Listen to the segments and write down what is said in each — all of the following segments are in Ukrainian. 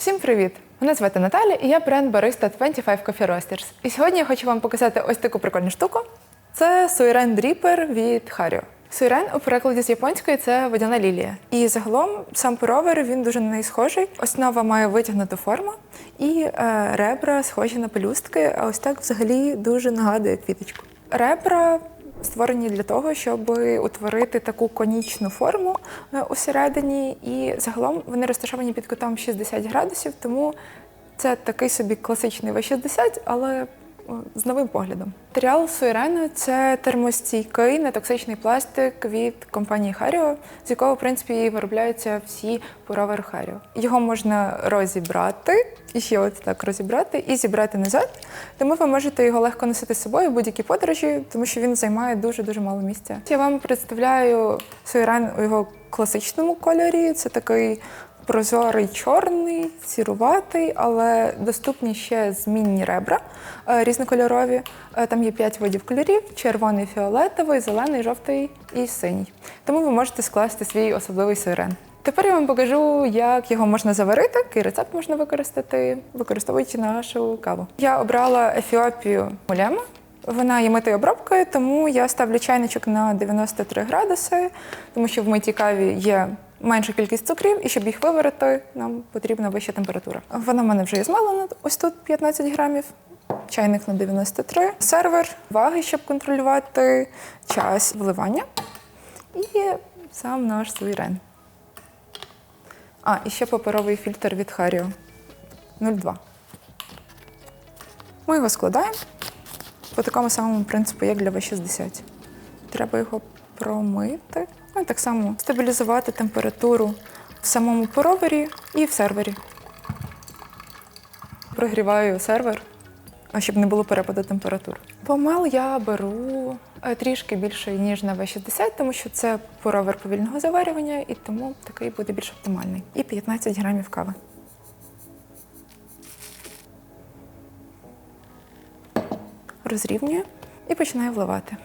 Всім привіт! Мене звати Наталя і я бренд бариста 25 Coffee Roasters. І сьогодні я хочу вам показати ось таку прикольну штуку. Це Суйрен Дріпер від Харіо. Суйрен у перекладі з японської це водяна лілія. І загалом сам пуровер він дуже на неї схожий. Основа має витягнуту форму, і е, ребра схожі на пелюстки, а ось так взагалі дуже нагадує квіточку. Ребра створені для того, щоб утворити таку конічну форму е, усередині, і загалом вони розташовані під кутом 60 градусів, тому це такий собі класичний В60, але з новим поглядом. Матеріал Суйрена це термостійкий нетоксичний пластик від компанії Харіо, з якого, в принципі, і виробляються всі пуровери Харіо. Його можна розібрати, і ще от так розібрати, і зібрати назад. Тому ви можете його легко носити з собою в будь-які подорожі, тому що він займає дуже-дуже мало місця. Я вам представляю Суйрен у його класичному кольорі. Це такий прозорий чорний, сіруватий, але доступні ще змінні ребра е, різнокольорові. Е, Там є п'ять видів кольорів: червоний, фіолетовий, зелений, жовтий і синій. Тому ви можете скласти свій особливий сирен. Тепер я вам покажу, як його можна заварити, який рецепт можна використати, використовуючи нашу каву. Я обрала Ефіопію Мулема. Вона є митою обробкою, тому я ставлю чайничок на 93 градуси, тому що в митій каві є менша кількість цукрів, і щоб їх виварити, нам потрібна вища температура. Вона в мене вже є змелена, ось тут 15 грамів. Чайник на 93, сервер, ваги, щоб контролювати час вливання. І сам наш суйрен. А, і ще паперовий фільтр від Харіо 02. Ми його складаємо по такому самому принципу, як для В60. Треба його промити. Ну так само стабілізувати температуру в самому поровері і в сервері. Прогріваю сервер, щоб не було перепаду температур. Помел я беру е, трішки більше, ніж на В60, тому що це поровер повільного заварювання, і тому такий буде більш оптимальний. І 15 грамів кави. Розрівнюю і починаю вливати.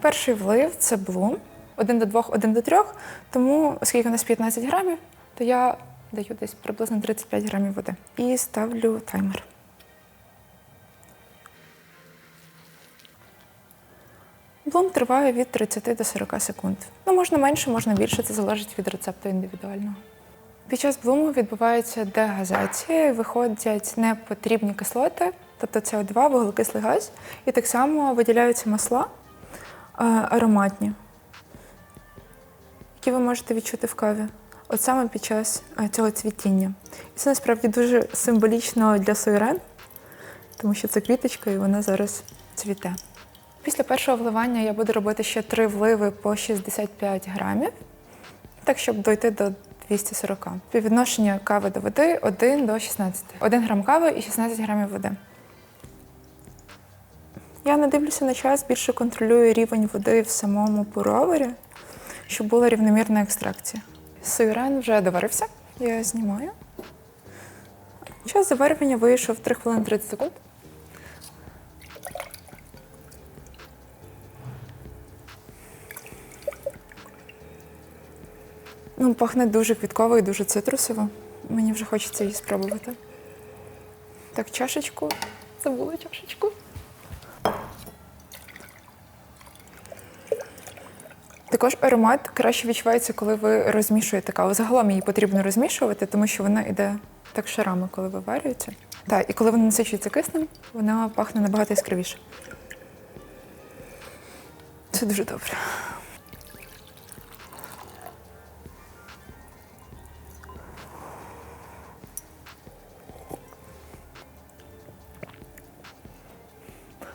Перший влив це блум. Один до двох, один до трьох. Тому, оскільки у нас 15 грамів, то я даю десь приблизно 35 грамів води. І ставлю таймер. Блум триває від 30 до 40 секунд. Ну, можна менше, можна більше, це залежить від рецепту індивідуального. Під час блуму відбувається дегазація, виходять непотрібні кислоти, тобто СО2, вуглекислий газ, і так само виділяються масла е, ароматні, які ви можете відчути в каві, от саме під час цього цвітіння. І це насправді дуже символічно для суйрен, тому що це квіточка і вона зараз цвіте. Після першого вливання я буду робити ще три вливи по 65 грамів, так щоб дойти до 240. Співвідношення кави до води 1 до 16. 1 грам кави і 16 грамів води. Я не дивлюся на час, більше контролюю рівень води в самому пуровері, щоб була рівномірна екстракція. Суйрен вже доварився, я знімаю. Час заварювання вийшов 3 хвилини 30 секунд. Ну, пахне дуже квітково і дуже цитрусово. Мені вже хочеться її спробувати. Так, чашечку. Забула чашечку. Також аромат краще відчувається, коли ви розмішуєте каву. Загалом її потрібно розмішувати, тому що вона йде так шарами, коли виварюється. Так, і коли вона насичується киснем, вона пахне набагато яскравіше. Це дуже добре.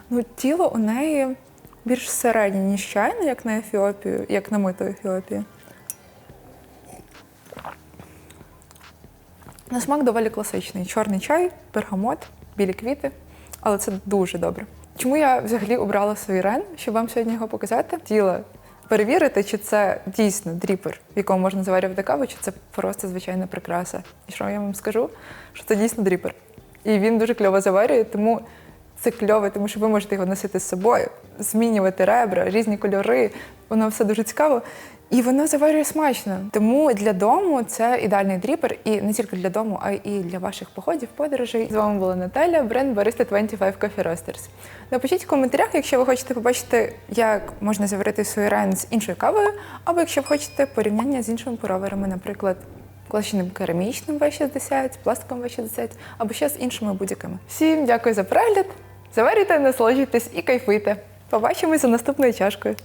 Ну, тіло у неї більш середнє, ніж чайне, як на Ефіопію, як на миту Ефіопію. На смак доволі класичний. Чорний чай, бергамот, білі квіти, але це дуже добре. Чому я взагалі обрала свій рен, щоб вам сьогодні його показати? Хотіла перевірити, чи це дійсно дріпер, в якому можна заварювати каву, чи це просто звичайна прикраса. І що я вам скажу? Що це дійсно дріпер. І він дуже кльово заварює, тому це кльово, тому що ви можете його носити з собою, змінювати ребра, різні кольори. воно все дуже цікаво. І воно заварює смачно. Тому для дому це ідеальний дріпер, і не тільки для дому, а й для ваших походів, подорожей. З вами була Наталя, бренд Barista 25 Coffee Roasters. Напишіть в коментарях, якщо ви хочете побачити, як можна заварити суєрен з іншою кавою, або якщо ви хочете порівняння з іншими пуроверами, наприклад, клащеним керамічним В60, пластиковим В60, або ще з іншими будь-якими. Всім дякую за перегляд. Заварюйте, насолоджуйтесь і кайфуйте. Побачимося наступною чашкою.